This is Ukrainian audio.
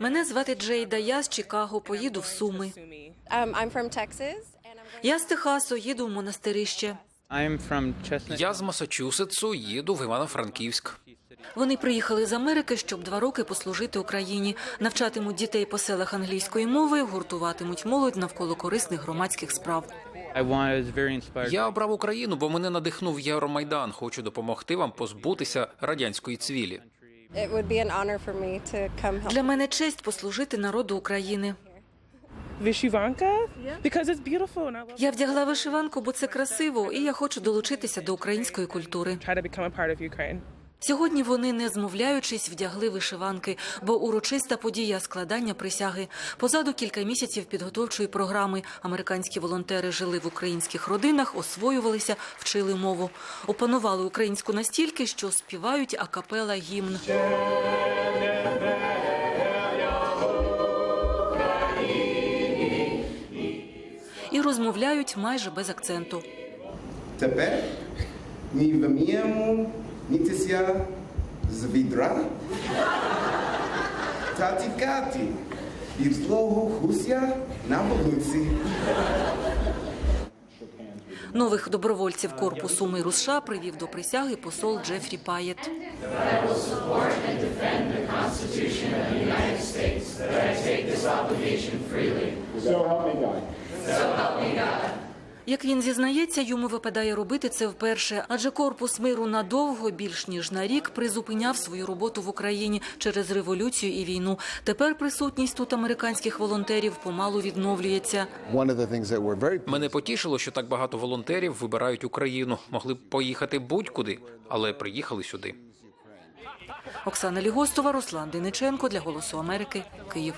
Мене звати Джейда. Я з Чикаго. Поїду в Суми. Um, I'm from Texas, and I'm going Я з Техасу їду в монастирище. I'm. Я з Масачусетсу їду в Івано-Франківськ. Вони приїхали з Америки, щоб два роки послужити Україні, навчатимуть дітей по селах англійської мови, гуртуватимуть молодь навколо корисних громадських справ. Я обрав Україну, бо мене надихнув Євромайдан. Хочу допомогти вам позбутися радянської цвілі. It would be an honor for me to come help. Для мене честь послужити народу України. Вишиванка Because it's beautiful and I love Я вдягла вишиванку, бо це красиво, і я хочу долучитися до української культури. Сьогодні вони, не змовляючись, вдягли вишиванки, бо урочиста подія складання присяги. Позаду кілька місяців підготовчої програми. Американські волонтери жили в українських родинах, освоювалися, вчили мову. Опанували українську настільки, що співають акапела гімн. І розмовляють майже без акценту. Тепер ми вміємо митися з відра та тікати від злого гуся на вулиці. Нових добровольців корпусу миру США привів до присяги посол Джефрі Паєт. Як він зізнається, йому випадає робити це вперше, адже корпус миру надовго, більш ніж на рік, призупиняв свою роботу в Україні через революцію і війну. Тепер присутність тут американських волонтерів помалу відновлюється. Мене потішило, що так багато волонтерів вибирають Україну. Могли б поїхати будь-куди, але приїхали сюди. Оксана Лігостова, Руслан Дениченко для Голосу Америки, Київ.